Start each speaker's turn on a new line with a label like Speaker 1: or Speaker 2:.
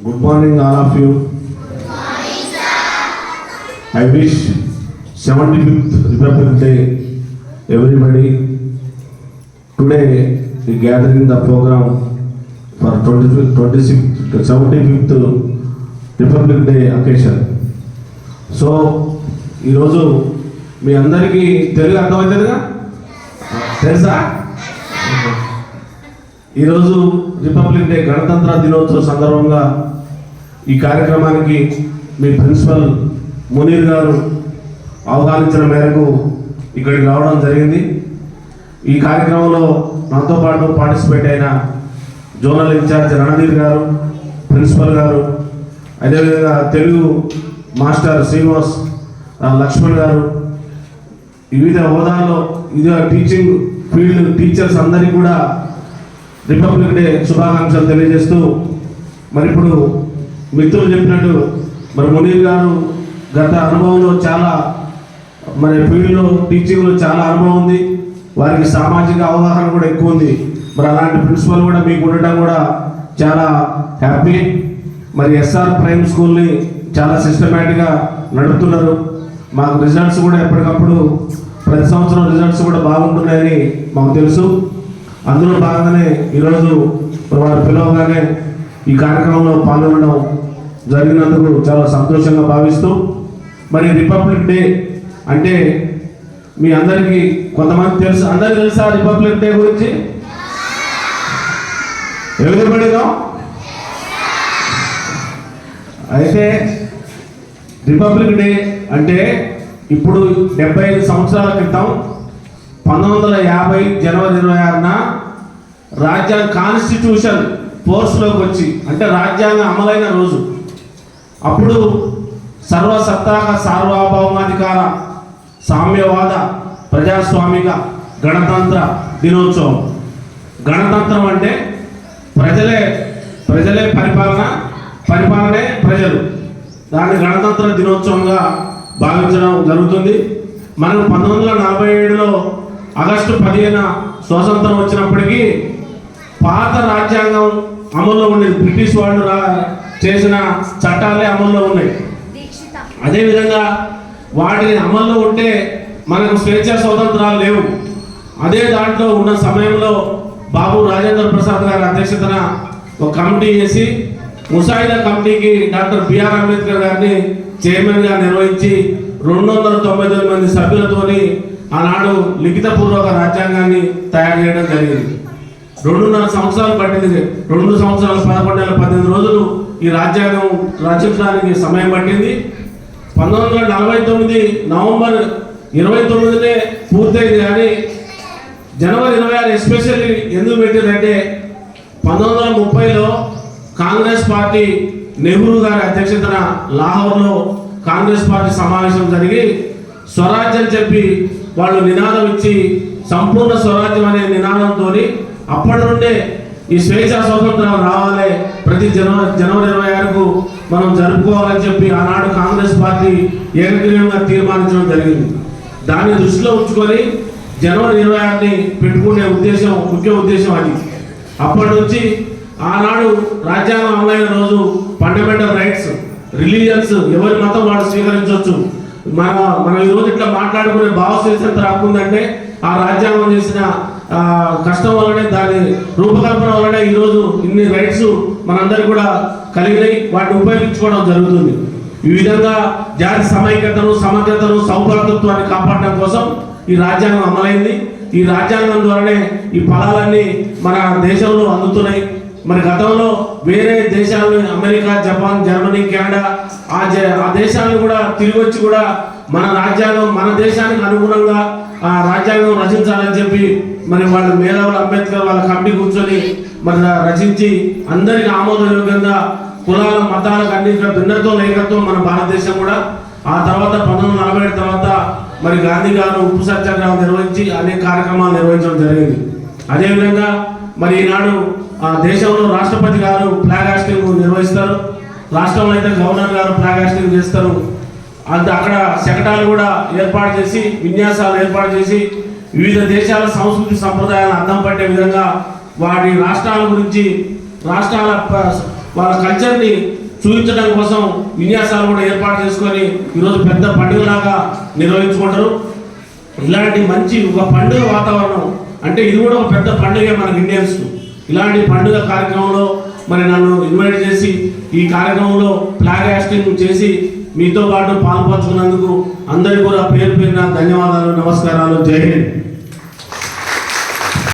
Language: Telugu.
Speaker 1: Good morning all of you I wish seventy fifth republic day everybody today gathering the program for twenty fifth twenty sixth seventy fifth republic day occasion so ఈరోజు మీ అందరికీ తెలుగు అర్థమవుతుందిగా తెలుసా ఈరోజు రిపబ్లిక్ డే గణతంత్ర దినోత్సవ సందర్భంగా ఈ కార్యక్రమానికి మీ ప్రిన్సిపల్ మునీర్ గారు ఆహ్వానించిన మేరకు ఇక్కడికి రావడం జరిగింది. ఈ కార్యక్రమంలో నాతో పాటు పార్టిసిపేట్ అయిన జోనల్ ఇన్ఛార్జ్ రణధీర్ గారు ప్రిన్సిపల్ గారు అదేవిధంగా తెలుగు మాస్టర్ శ్రీనివాస్ లక్ష్మణ్ గారు వివిధ హోదాలో ఇది టీచింగ్ ఫీల్డ్ టీచర్స్ అందరికీ కూడా రిపబ్లిక్ డే శుభాకాంక్షలు తెలియజేస్తూ మరి ఇప్పుడు మిత్రులు చెప్పినట్టు మరి మునీర్ గారు గత అనుభవంలో చాలా మరి ఫీల్డ్లో టీచింగ్లో చాలా అనుభవం ఉంది. వారికి సామాజిక అవగాహన కూడా ఎక్కువ ఉంది. మరి అలాంటి ప్రిన్సిపల్ కూడా మీకు ఉండటం కూడా చాలా హ్యాపీ. మరి ఎస్ఆర్ ప్రైమ్ స్కూల్ని చాలా సిస్టమేటిక్గా నడుపుతున్నారు. మాకు రిజల్ట్స్ కూడా ఎప్పటికప్పుడు ప్రతి సంవత్సరం రిజల్ట్స్ కూడా బాగుంటున్నాయని మాకు తెలుసు. అందులో భాగంగానే ఈరోజు వారు పిలవగానే ఈ కార్యక్రమంలో పాల్గొనడం జరిగినందుకు చాలా సంతోషంగా భావిస్తూ మరి రిపబ్లిక్ డే అంటే మీ అందరికీ కొంతమంది తెలుసు అందరికి తెలుసా రిపబ్లిక్ డే గురించి? ఎవరిబడిగా అయితే రిపబ్లిక్ డే అంటే ఇప్పుడు డెబ్బై ఐదు సంవత్సరాల క్రితం పంతొమ్మిది వందల యాభై జనవరి ఇరవై ఆరున రాజ్యాంగ కాన్స్టిట్యూషన్ ఫోర్స్లోకి వచ్చి అంటే రాజ్యాంగం అమలైన రోజు. అప్పుడు సర్వసత్తాక సార్వభౌమాధికార సామ్యవాద ప్రజాస్వామిక గణతంత్ర దినోత్సవం. గణతంత్రం అంటే ప్రజలే ప్రజలే పరిపాలన పరిపాలనే ప్రజలు. దాన్ని గణతంత్ర దినోత్సవంగా భావించడం జరుగుతుంది. మనం పంతొమ్మిది వందల నలభై ఏడులో ఆగస్టు పదిహేన స్వాతంత్రం వచ్చినప్పటికీ పాత రాజ్యాంగం అమల్లో ఉండేది బ్రిటిష్ వాళ్ళు రా చేసిన చట్టాలే అమల్లో ఉన్నాయి. అదేవిధంగా వాటిని అమల్లో ఉంటే మనకు స్వేచ్ఛ స్వాతంత్రాలు లేవు. అదే దాంట్లో ఉన్న సమయంలో బాబు రాజేంద్ర ప్రసాద్ గారి అధ్యక్షతన ఒక కమిటీ చేసి ముసాయిదా కమిటీకి డాక్టర్ బిఆర్ అంబేద్కర్ గారిని చైర్మన్గా నిర్వహించి రెండు వందల తొంభై తొమ్మిది మంది సభ్యులతోని ఆనాడు లిఖితపూర్వక రాజ్యాంగాన్ని తయారు చేయడం జరిగింది. రెండున్నర సంవత్సరాలు పట్టింది. రెండు సంవత్సరాలు పదకొండు నెలల పద్దెనిమిది రోజులు ఈ రాజ్యాంగం రచించడానికి సమయం పట్టింది. పంతొమ్మిది వందల నలభై తొమ్మిది నవంబర్ ఇరవై తొమ్మిదినే పూర్తయింది కానీ జనవరి ఇరవై ఆరు ఎస్పెషల్లీ ఎందుకు పెట్టిందంటే పంతొమ్మిది వందల ముప్పైలో కాంగ్రెస్ పార్టీ నెహ్రూ గారి అధ్యక్షతన లాహోర్లో కాంగ్రెస్ పార్టీ సమావేశం జరిగి స్వరాజ్యం చెప్పి వాళ్ళు నినాదం ఇచ్చి సంపూర్ణ స్వరాజ్యం అనే నినాదంతో అప్పటి నుండే ఈ స్వేచ్ఛ స్వతంత్రం రావాలి. ప్రతి జనవరి జనవరి ఇరవై ఆరుకు మనం జరుపుకోవాలని చెప్పి ఆనాడు కాంగ్రెస్ పార్టీ ఏకగ్రీవంగా తీర్మానించడం జరిగింది. దాన్ని దృష్టిలో ఉంచుకొని జనవరి ఇరవై ఆరుని పెట్టుకునే ఉద్దేశం ముఖ్య ఉద్దేశం అది. అప్పటి నుంచి ఆనాడు రాజ్యాంగం అమలైన రోజు ఫండమెంటల్ రైట్స్ రిలీజియన్స్ ఎవరి మతం వాడు స్వీకరించవచ్చు మన మనం ఈ రోజు ఇట్లా మాట్లాడుకునే భావ స్వేచ్ఛత రాకుందంటే ఆ రాజ్యాంగం చేసిన కష్టం వల్లనే దాని రూపకల్పన వల్లనే ఈరోజు ఇన్ని రైట్స్ మనందరూ కూడా కలిగినాయి వాటిని ఉపయోగించుకోవడం జరుగుతుంది. ఈ విధంగా జాతి సమైక్యతను సమగ్రతను సౌభ్రాతృత్వాన్ని కాపాడడం కోసం ఈ రాజ్యాంగం అమలైంది. ఈ రాజ్యాంగం ద్వారానే ఈ ఫలాలన్నీ మన దేశంలో అందుతున్నాయి. మరి గతంలో వేరే దేశాలు అమెరికా జపాన్ జర్మనీ కెనడా ఆ జ- ఆ దేశాలను కూడా తిరిగి వచ్చి కూడా మన రాజ్యాంగం మన దేశానికి అనుగుణంగా ఆ రాజ్యాంగం రచించాలని చెప్పి మరి వాళ్ళు మేధావులు అంబేద్కర్ వాళ్ళ కమిటీ కూర్చొని మరి రచించి అందరికి ఆమోదయోగ్యంగా కులాల మతాలకు అన్నింటిలో భిన్నత్వం ఏకత్వం మన భారతదేశం కూడా. ఆ తర్వాత పంతొమ్మిది వందల నలభై ఏడు తర్వాత మరి గాంధీ గారు ఉప్పు సత్యాగ్రహం నిర్వహించి అనేక కార్యక్రమాలు నిర్వహించడం జరిగింది. అదేవిధంగా మరి ఈనాడు దేశంలో రాష్ట్రపతి గారు ఫ్లాగ్ హాస్టింగ్ నిర్వహిస్తారు. రాష్ట్రంలో అయితే గవర్నర్ గారు ఫ్లాగ్ హాస్టింగ్ చేస్తారు. అంత అక్కడ శకటాలు కూడా ఏర్పాటు చేసి విన్యాసాలు ఏర్పాటు చేసి వివిధ దేశాల సంస్కృతి సంప్రదాయాలను అద్దం పట్టే విధంగా వాటి రాష్ట్రాల గురించి రాష్ట్రాల వాళ్ళ కల్చర్ని చూపించడం కోసం విన్యాసాలు కూడా ఏర్పాటు చేసుకొని ఈరోజు పెద్ద పండుగలాగా నిర్వహించుకుంటారు. ఇలాంటి మంచి ఒక పండుగ వాతావరణం అంటే ఇది కూడా ఒక పెద్ద పండుగ మనకి ఇండియన్స్ ఇలాంటి పండుగ కార్యక్రమంలో మరి నన్ను ఇన్వైట్ చేసి ఈ కార్యక్రమంలో ఫ్లాగ్ హాస్టింగ్ చేసి మీతో పాటు పాల్పంచుకున్నందుకు అందరికీ కూడా పేరు పేరున ధన్యవాదాలు నమస్కారాలు. జై హింద్.